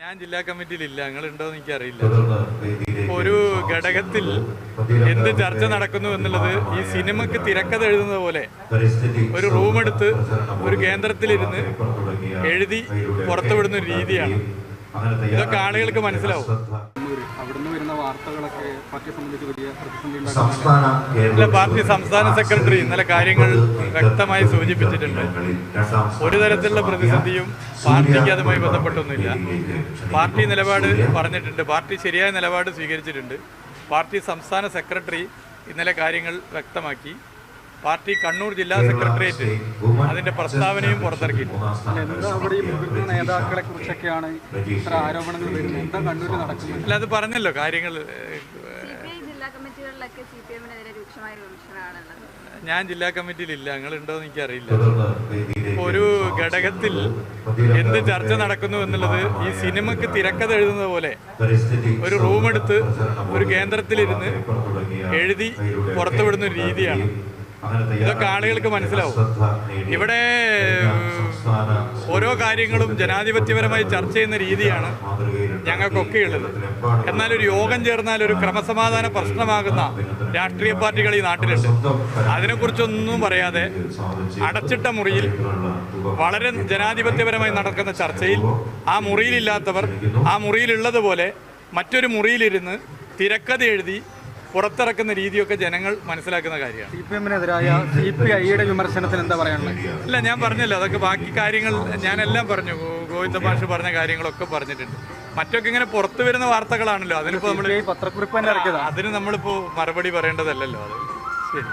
ഞാൻ ജില്ലാ കമ്മിറ്റിയിലില്ല. നിങ്ങൾ ഉണ്ടോന്ന് എനിക്കറിയില്ല. തുടർന്ന് വേദിയിലേക്ക് ഒരു ഘടകത്തിൽ എന്ത് ചർച്ച നടക്കുന്നു എന്നുള്ളത് ഈ സിനിമക്ക് തിരക്കഥ എഴുതുന്നത് പോലെ ഒരു റൂമെടുത്ത് ഒരു കേന്ദ്രത്തിലിരുന്ന് എഴുതി പുറത്തുവിടുന്ന ഒരു രീതിയാണ് ഇതൊക്കെ ആളുകൾക്ക് മനസ്സിലാവും. അവിടുന്ന് വരുന്ന വാർത്തകളൊക്കെ പാർട്ടിയെ സംബന്ധിച്ച് വലിയ പ്രതിസന്ധി പാർട്ടി സംസ്ഥാന സെക്രട്ടറി ഇന്നലെ കാര്യങ്ങൾ വ്യക്തമായി സൂചിപ്പിച്ചിട്ടുണ്ട്. ഒരു തരത്തിലുള്ള പ്രതിസന്ധിയും പാർട്ടിക്ക് അതുമായി ബന്ധപ്പെട്ടൊന്നുമില്ല. പാർട്ടി നിലപാട് പറഞ്ഞിട്ടുണ്ട്. പാർട്ടി ശരിയായ നിലപാട് സ്വീകരിച്ചിട്ടുണ്ട്. പാർട്ടി സംസ്ഥാന സെക്രട്ടറി ഇന്നലെ കാര്യങ്ങൾ വ്യക്തമാക്കി. പാർട്ടി കണ്ണൂർ ജില്ലാ സെക്രട്ടേറിയറ്റ് അതിന്റെ പ്രസ്താവനയും പുറത്തിറക്കി നേതാക്കളെ കുറിച്ചൊക്കെയാണ് ഇത്ര ആരോപണങ്ങൾ വരുന്നത്? എന്താ കണ്ണൂരിൽ നടക്കുന്നത്? അല്ല അത് പറഞ്ഞല്ലോ കാര്യങ്ങൾ ഞാൻ ജില്ലാ കമ്മിറ്റിയിലില്ല നിങ്ങൾ ഉണ്ടോന്ന് എനിക്കറിയില്ല ഒരു ഘടകത്തിൽ എന്ത് ചർച്ച നടക്കുന്നു എന്നുള്ളത് ഈ സിനിമക്ക് തിരക്കഥ എഴുതുന്നത് പോലെ ഒരു റൂമെടുത്ത് ഒരു കേന്ദ്രത്തിലിരുന്ന് എഴുതി പുറത്തുവിടുന്ന ഒരു രീതിയാണ്. ഇതൊക്കെ ആളുകൾക്ക് മനസ്സിലാവും. ഇവിടെ ഓരോ കാര്യങ്ങളും ജനാധിപത്യപരമായി ചർച്ച ചെയ്യുന്ന രീതിയാണ് ഞങ്ങൾക്കൊക്കെ ഉള്ളത്. എന്നാൽ ഒരു യോഗം ചേർന്നാൽ ഒരു ക്രമസമാധാന പ്രശ്നമാകുന്ന രാഷ്ട്രീയ പാർട്ടികൾ ഈ നാട്ടിലുണ്ട്. അതിനെക്കുറിച്ചൊന്നും പറയാതെ അടച്ചിട്ട മുറിയിൽ വളരെ ജനാധിപത്യപരമായി നടക്കുന്ന ചർച്ചയിൽ ആ മുറിയിലില്ലാത്തവർ ആ മുറിയിലുള്ളതുപോലെ മറ്റൊരു മുറിയിലിരുന്ന് തിരക്കഥ എഴുതി പുറത്തിറക്കുന്ന രീതിയൊക്കെ ജനങ്ങൾ മനസ്സിലാക്കുന്ന കാര്യമാണ്. സി പി എമ്മിനെതിരായ സി പി ഐയുടെ വിമർശനത്തിന് എന്താ പറയാനുള്ളത്? ഇല്ല ഞാൻ പറഞ്ഞല്ലോ. അതൊക്കെ ബാക്കി കാര്യങ്ങൾ ഞാനെല്ലാം പറഞ്ഞു. ഗോവിന്ദ മാഷ് പറഞ്ഞ കാര്യങ്ങളൊക്കെ പറഞ്ഞിട്ടുണ്ട്. മറ്റൊക്കെ ഇങ്ങനെ പുറത്തു വരുന്ന വാർത്തകളാണല്ലോ. അതിനിപ്പോ നമ്മൾ പത്രക്കുറിപ്പ് തന്നെ ഇറക്കിയതാണ് അതിന് നമ്മളിപ്പോ മറുപടി പറയേണ്ടതല്ലല്ലോ അത്. ശരി.